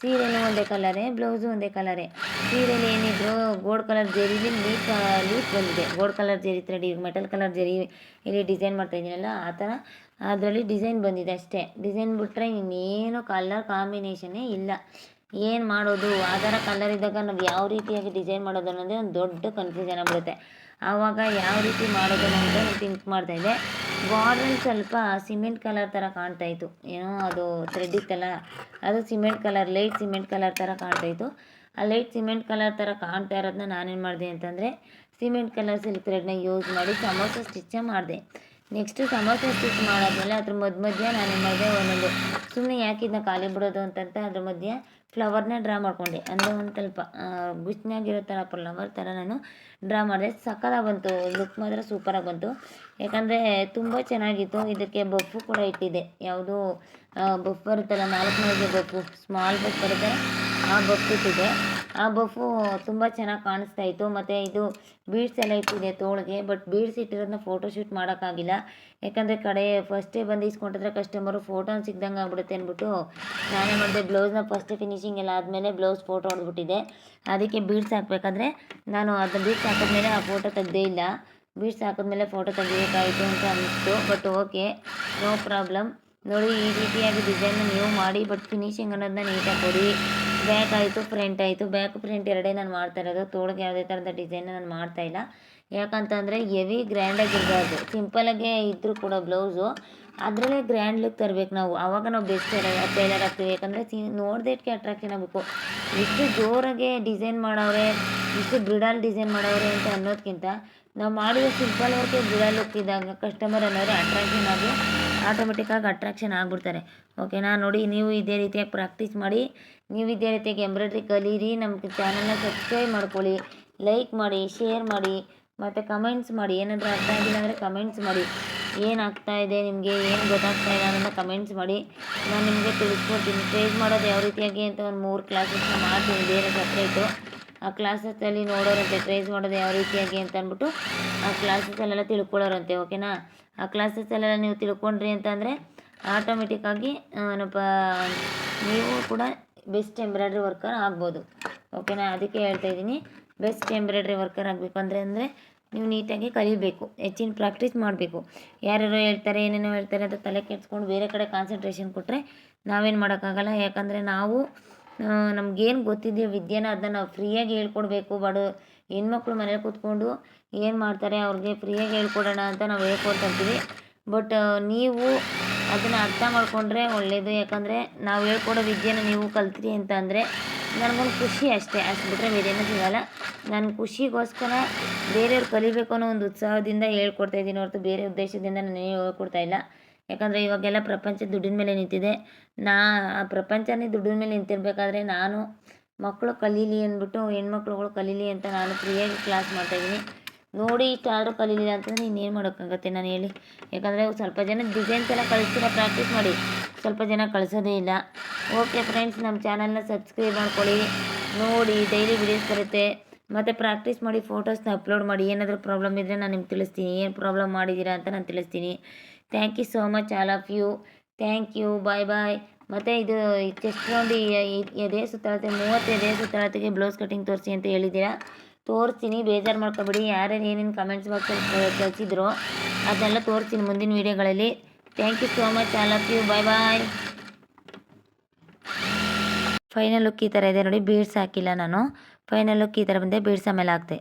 ಸೀರೆನೂ ಒಂದೇ ಕಲರೇ ಬ್ಲೌಸು ಒಂದೇ ಕಲರೇ ಸೀರೆಲಿ ಏನಿದ್ರು ಗೋಲ್ಡ್ ಕಲರ್ ಜರೀಲಿ ಲೀಫ್ ಲೀಫ್ ಬಂದಿದೆ. ಗೋಲ್ಡ್ ಕಲರ್ ಜರಿ ಈಗ ಮೆಟಲ್ ಕಲರ್ ಜರಿ ಇಲ್ಲಿ ಡಿಸೈನ್ ಮಾಡ್ತಾ ಇದ್ದೀನಲ್ಲ, ಆ ಥರ ಅದರಲ್ಲಿ ಡಿಸೈನ್ ಬಂದಿದೆ ಅಷ್ಟೇ. ಡಿಸೈನ್ ಬಿಟ್ಟರೆ ಇನ್ನೇನು ಕಲರ್ ಕಾಂಬಿನೇಷನ್ನೇ ಇಲ್ಲ. ಏನು ಮಾಡೋದು? ಆ ಥರ ಕಲರ್ ಇದ್ದಾಗ ನಾವು ಯಾವ ರೀತಿಯಾಗಿ ಡಿಸೈನ್ ಮಾಡೋದು ಅನ್ನೋದೇ ಒಂದು ದೊಡ್ಡ ಕನ್ಫ್ಯೂಷನ್ ಆಗಿಬಿಡುತ್ತೆ. ಆವಾಗ ಯಾವ ರೀತಿ ಮಾಡೋದು ಅಂತ ನಾನು ಥಿಂಕ್ ಮಾಡ್ತಾಯಿದ್ದೆ ಬಾರ್ಡ್ರಲ್ಲಿ ಸ್ವಲ್ಪ ಸಿಮೆಂಟ್ ಕಲರ್ ಥರ ಕಾಣ್ತಾಯಿತ್ತು ಏನೋ ಅದು ಥ್ರೆಡ್ ಇತ್ತಲ್ಲ, ಅದು cement colour light cement colour ಥರ ಕಾಣ್ತಾಯಿತ್ತು ಆ ಲೈಟ್ ಸಿಮೆಂಟ್ ಕಲರ್ ಥರ ಕಾಣ್ತಾ ಇರೋದನ್ನ ನಾನೇನು ಮಾಡಿದೆ ಅಂತಂದರೆ, ಸಿಮೆಂಟ್ ಕಲರ್ ಸಿಲ್ಕ್ ಥ್ರೆಡ್ನ ಯೂಸ್ ಮಾಡಿ ಸಮೋಸ ಸ್ಟಿಚ್ಚೇ ಮಾಡಿದೆ. ನೆಕ್ಸ್ಟು ಸಮೋಸ ಸ್ಟಿಚ್ ಮಾಡಾದ್ಮೇಲೆ ಅದ್ರ ಮಧ್ಯ ಮಧ್ಯ ನಾನೇನು ಮಾಡಿದೆ, ಒಂದೊಂದು ಸುಮ್ಮನೆ ಯಾಕೆ ಇದನ್ನ ಖಾಲಿ ಬಿಡೋದು ಅಂತಂತ ಅದ್ರ ಮಧ್ಯೆ ಫ್ಲವರ್ನ ಡ್ರಾ ಮಾಡ್ಕೊಂಡೆ. ಅಂದರೆ ಒಂದು ಸ್ವಲ್ಪ ಗುಚ್ಚಿನಾಗಿರೋ ಥರ ಫ್ಲವರ್ ಥರ ನಾನು ಡ್ರಾ ಮಾಡಿದೆ. ಸಕ್ಕತ್ತಾಗಿ ಬಂತು ಲುಕ್ ಮಾತ್ರ ಸೂಪರಾಗಿ ಬಂತು. ಯಾಕಂದರೆ ತುಂಬ ಚೆನ್ನಾಗಿತ್ತು. ಇದಕ್ಕೆ ಬಫ್ಫು ಕೂಡ ಇಟ್ಟಿದ್ದೆ ಯಾವುದು ಬಫ್ ಬರುತ್ತಲ್ಲ, ನಾಲ್ಕು ಬಫ್ಫು ಸ್ಮಾಲ್ ಬಫ್ ಬರುತ್ತೆ. ಆ ಬಫ್ ಇಟ್ಟಿದೆ. ಆ ಬಫು ತುಂಬ ಚೆನ್ನಾಗಿ ಕಾಣಿಸ್ತಾ ಇತ್ತು. ಮತ್ತು ಇದು ಬೀಡ್ಸ್ ಎಲ್ಲ ಇಟ್ಟಿದೆ ತೋಳಿಗೆ ಬಟ್ ಬೀಡ್ಸ್ ಇಟ್ಟಿರೋದನ್ನ ಫೋಟೋ ಶೂಟ್ ಮಾಡೋಕ್ಕಾಗಿಲ್ಲ. ಯಾಕಂದರೆ ಕಡೆ ಫಸ್ಟೇ ಬಂದು ಇಸ್ಕೊಂಡಿದ್ರೆ ಕಸ್ಟಮರು ಫೋಟೋನ ಸಿಗ್ದಂಗೆ ಆಗ್ಬಿಡುತ್ತೆ ಅಂದ್ಬಿಟ್ಟು ನಾನೇ ಮಾಡಿದೆ ಬ್ಲೌಸ್ನ ಫಸ್ಟ್ ಫಿನಿಶಿಂಗ್ ಎಲ್ಲ ಆದಮೇಲೆ ಬ್ಲೌಸ್ ಫೋಟೋ ಹೊಡೆದ್ಬಿಟ್ಟಿದೆ. ಅದಕ್ಕೆ ಬೀಡ್ಸ್ ಹಾಕಬೇಕಾದ್ರೆ ನಾನು ಅದನ್ನ ಬೀಡ್ಸ್ ಹಾಕಿದ್ಮೇಲೆ ಆ ಫೋಟೋ ತೆಗ್ದೇ ಇಲ್ಲ. ಬೀಡ್ಸ್ ಹಾಕಿದ್ಮೇಲೆ ಫೋಟೋ ತೆಗಿಬೇಕಾಯಿತು ಅಂತ ಅನ್ನಿಸ್ತು. ಬಟ್ ಓಕೆ ನೋ ಪ್ರಾಬ್ಲಮ್ ನೋಡಿ, ಈ ರೀತಿಯಾಗಿ ಡಿಸೈನ್ ನೀವು ಮಾಡಿ ಬಟ್ ಫಿನಿಶಿಂಗ್ ಅನ್ನೋದನ್ನ ನೀಟಾಗಿ ಕೊಡಿ. ಬ್ಯಾಕ್ ಆಯಿತು ಫ್ರಂಟ್ ಆಯಿತು. ಬ್ಯಾಕ್ ಫ್ರಂಟ್ ಎರಡೇ ನಾನು ಮಾಡ್ತಾ ಇರೋದು. ತೋಳಿಗೆ ಯಾವುದೇ ಥರದ ಡಿಸೈನ್ ನಾನು ಮಾಡ್ತಾಯಿಲ್ಲ ಯಾಕಂತಂದರೆ ಹೆವಿ ಗ್ರ್ಯಾಂಡಾಗಿರಬಾರ್ದು ಸಿಂಪಲಾಗೇ ಇದ್ದರೂ ಕೂಡ ಬ್ಲೌಸು ಅದರಲ್ಲೇ ಗ್ರ್ಯಾಂಡ್ ಲುಕ್ ತರಬೇಕು ನಾವು. ಆವಾಗ ನಾವು ಬೆಸ್ಟ್ ಟೈಲರ್ ಆಗ್ತೀವಿ. ಯಾಕಂದರೆ ಸಿ ನೋಡ್ದೇಟ್ಗೆ ಅಟ್ರಾಕ್ಷನ್ ಆಗಬೇಕು. ಇಷ್ಟು ಜೋರಾಗೆ ಡಿಸೈನ್ ಮಾಡೋರೆ ಇಷ್ಟು ಬ್ರಿಡಲ್ ಡಿಸೈನ್ ಮಾಡೋರೆ ಅಂತ ಅನ್ನೋದಕ್ಕಿಂತ ನಾವು ಮಾಡಿರೋ ಸಿಂಪಲ್ ವರ್ಕೇ ಲುಕ್ ಇದ್ದಾಗ ಕಸ್ಟಮರ್ ಅನ್ನೋರು ಅಟ್ರಾಕ್ಷನ್ ಆಗಿ ಆಟೋಮೆಟಿಕ್ಕಾಗಿ ಅಟ್ರಾಕ್ಷನ್ ಆಗಿಬಿಡ್ತಾರೆ. ಓಕೆನಾ ನೋಡಿ ನೀವು ಇದೇ ರೀತಿಯಾಗಿ ಪ್ರಾಕ್ಟೀಸ್ ಮಾಡಿ, ನೀವು ಇದೇ ರೀತಿಯಾಗಿ ಎಂಬ್ರಾಯ್ಡ್ರಿ ಕಲೀರಿ ನಮ್ಮ ಚಾನಲ್ನ ಸಬ್ಸ್ಕ್ರೈಬ್ ಮಾಡ್ಕೊಳ್ಳಿ ಲೈಕ್ ಮಾಡಿ ಶೇರ್ ಮಾಡಿ, ಮತ್ತು ಕಮೆಂಟ್ಸ್ ಮಾಡಿ. ಏನಾದರೂ ಅರ್ಥ ಆಗಿಲ್ಲ ಅಂದರೆ ಕಮೆಂಟ್ಸ್ ಮಾಡಿ. ಏನಾಗ್ತಾ ಇದೆ ನಿಮಗೆ, ಏನು ಗೊತ್ತಾಗ್ತಾ ಇಲ್ಲ ಅನ್ನೋದನ್ನ ಕಮೆಂಟ್ಸ್ ಮಾಡಿ. ನಾನು ನಿಮಗೆ ತಿಳಿಸ್ಕೊಡ್ತೀನಿ. ಸ್ಟೇಜ್ ಮಾಡೋದು ಯಾವ ರೀತಿಯಾಗಿ ಅಂತ ಒಂದು ಮೂರು ಕ್ಲಾಸಸ್ನ ಮಾಡ್ತೀನಿ, ಬೇರೆ ಸಪ್ರೇಟು ಆ ಕ್ಲಾಸಸ್ಸಲ್ಲಿ ನೋಡೋರಂತೆ, ಟ್ರೇಸ್ ಮಾಡೋದು ಯಾವ ರೀತಿಯಾಗಿ ಅಂತ ಅಂದ್ಬಿಟ್ಟು ಆ ಕ್ಲಾಸಸ್ಸಲ್ಲೆಲ್ಲ ತಿಳ್ಕೊಳ್ಳೋರಂತೆ, ಓಕೆನಾ? ಆ ಕ್ಲಾಸಸ್ಸಲ್ಲೆಲ್ಲ ನೀವು ತಿಳ್ಕೊಂಡ್ರಿ ಅಂತಂದರೆ ಆಟೋಮೆಟಿಕ್ಕಾಗಿ ಏನಪ್ಪ, ನೀವು ಕೂಡ ಬೆಸ್ಟ್ ಎಂಬ್ರಾಯ್ಡ್ರಿ ವರ್ಕರ್ ಆಗ್ಬೋದು, ಓಕೆನಾ? ಅದಕ್ಕೆ ಹೇಳ್ತಾ ಇದ್ದೀನಿ ಬೆಸ್ಟ್ ಎಂಬ್ರಾಯ್ಡ್ರಿ ವರ್ಕರ್ ಆಗಬೇಕು ಅಂದರೆ ಅಂದರೆ ನೀವು ನೀಟಾಗಿ ಕಲಿಬೇಕು, ಹೆಚ್ಚಿನ ಪ್ರಾಕ್ಟೀಸ್ ಮಾಡಬೇಕು. ಯಾರ್ಯಾರು ಹೇಳ್ತಾರೆ, ಏನೇನೋ ಹೇಳ್ತಾರೆ ಅಂತ ತಲೆ ಕೆಡ್ಸ್ಕೊಂಡು ಬೇರೆ ಕಡೆ ಕಾನ್ಸಂಟ್ರೇಷನ್ ಕೊಟ್ಟರೆ ನಾವೇನು ಮಾಡೋಕ್ಕಾಗಲ್ಲ, ಯಾಕಂದರೆ ನಾವು ನಮಗೇನು ಗೊತ್ತಿದೆಯೋ ವಿದ್ಯೆನ ಅದನ್ನ ನಾವು ಫ್ರೀಯಾಗಿ ಹೇಳ್ಕೊಡ್ಬೇಕು. ಬಡ ಹೆಣ್ಮಕ್ಳು ಮನೇಲಿ ಕೂತ್ಕೊಂಡು ಏನು ಮಾಡ್ತಾರೆ ಅವ್ರಿಗೆ ಫ್ರೀಯಾಗಿ ಹೇಳ್ಕೊಡೋಣ ಅಂತ ನಾವು ಹೇಳ್ಕೊಡ್ತಾ ಇರ್ತೀವಿ. ಬಟ್ ನೀವು ಅದನ್ನು ಅರ್ಥ ಮಾಡಿಕೊಂಡ್ರೆ ಒಳ್ಳೆಯದು ಯಾಕಂದರೆ ನಾವು ಹೇಳ್ಕೊಡೋ ವಿದ್ಯೆನ ನೀವು ಕಲ್ತ್ರಿ ಅಂತ ಅಂದರೆ ನನಗೊಂದು ಖುಷಿ ಅಷ್ಟೇ. ಅಷ್ಟು ಬಿಟ್ಟರೆ ಬೇರೇನೂ ಸಿಗಲ್ಲ. ನನ್ನ ಖುಷಿಗೋಸ್ಕರ ಬೇರೆಯವ್ರು ಕಲಿಬೇಕು ಅನ್ನೋ ಒಂದು ಉತ್ಸಾಹದಿಂದ ಹೇಳ್ಕೊಡ್ತಾ ಇದ್ದೀನಿ ಹೊರತು ಬೇರೆ ಉದ್ದೇಶದಿಂದ ನಾನು ಹೇಳ್ಕೊಡ್ತಾ ಇಲ್ಲ. ಯಾಕಂದರೆ ಇವಾಗೆಲ್ಲ ಪ್ರಪಂಚ ದುಡ್ಡಿನ ಮೇಲೆ ನಿಂತಿದೆ. ನಾ, ಆ ಪ್ರಪಂಚನೇ ದುಡ್ಡಿನ ಮೇಲೆ ನಿಂತಿರಬೇಕಾದ್ರೆ ನಾನು ಮಕ್ಕಳು ಕಲೀಲಿ ಅಂದ್ಬಿಟ್ಟು ಹೆಣ್ಮಕ್ಳುಗಳು ಕಲೀಲಿ ಅಂತ ನಾನು ಫ್ರೀಯಾಗಿ ಕ್ಲಾಸ್ ಮಾಡ್ತಾಯಿದ್ದೀನಿ ನೋಡಿ ಇಷ್ಟು ಆದರೂ ಕಲೀಲಿಲ್ಲ ಅಂತಂದರೆ ಇನ್ನೇನು ಮಾಡೋಕ್ಕಾಗತ್ತೆ ನಾನು ಹೇಳಿ. ಯಾಕಂದರೆ ಸ್ವಲ್ಪ ಜನ ಡಿಸೈನ್ಸ್ ಎಲ್ಲ ಕಳಿಸ್ತೀರ ಪ್ರಾಕ್ಟೀಸ್ ಮಾಡಿ. ಸ್ವಲ್ಪ ಜನ ಕಳಿಸೋದೇ ಇಲ್ಲ. ಓಕೆ ಫ್ರೆಂಡ್ಸ್ ನಮ್ಮ ಚಾನಲ್ನ ಸಬ್ಸ್ಕ್ರೈಬ್ ಮಾಡ್ಕೊಳ್ಳಿ. ನೋಡಿ ಡೈಲಿ ವಿಡಿಯೋಸ್ ಬರುತ್ತೆ. ಮತ್ತು ಪ್ರಾಕ್ಟೀಸ್ ಮಾಡಿ ಫೋಟೋಸ್ನ ಅಪ್ಲೋಡ್ ಮಾಡಿ. ಏನಾದರೂ ಪ್ರಾಬ್ಲಮ್ ಇದ್ದರೆ ನಾನು ನಿಮ್ಗೆ ತಿಳಿಸ್ತೀನಿ. ಏನು ಪ್ರಾಬ್ಲಮ್ ಮಾಡಿದ್ದೀರಾ ಅಂತ ನಾನು ತಿಳಿಸ್ತೀನಿ. Thank you so much all of you thank you bye bye ಮತ್ತು ಇದು ಚೆಸ್ಟ್ ರೌಂಡ್ ಎದೆ ಸುತ್ತಳತೆ ಮೂವತ್ತು ಎದೆ ಸುತ್ತಳತೆಗೆ ಬ್ಲೌಸ್ ಕಟಿಂಗ್ ತೋರಿಸಿ ಅಂತ ಹೇಳಿದ್ದೀರಾ? ತೋರಿಸ್ತೀನಿ ಬೇಜಾರು ಮಾಡ್ಕೊಬೇಡಿ. ಯಾರ್ಯಾರು ಏನೇನು ಕಮೆಂಟ್ಸ್ ಬಾಕ್ಸಲ್ಲಿ ಕಳಿಸಿದ್ರು ಅದನ್ನೆಲ್ಲ ತೋರಿಸ್ತೀನಿ ಮುಂದಿನ ವೀಡಿಯೋಗಳಲ್ಲಿ. Thank you so much all of you bye bye final look ಈ ಥರ ಇದೆ ನೋಡಿ ಬೀಡ್ಸ್ ಹಾಕಿಲ್ಲ ನಾನು. ಫೈನಲ್ ಲುಕ್ ಈ ಥರ ಬಂದೆ ಬೀಡ್ಸ್ ಆಮೇಲೆ ಹಾಕ್ದೆ.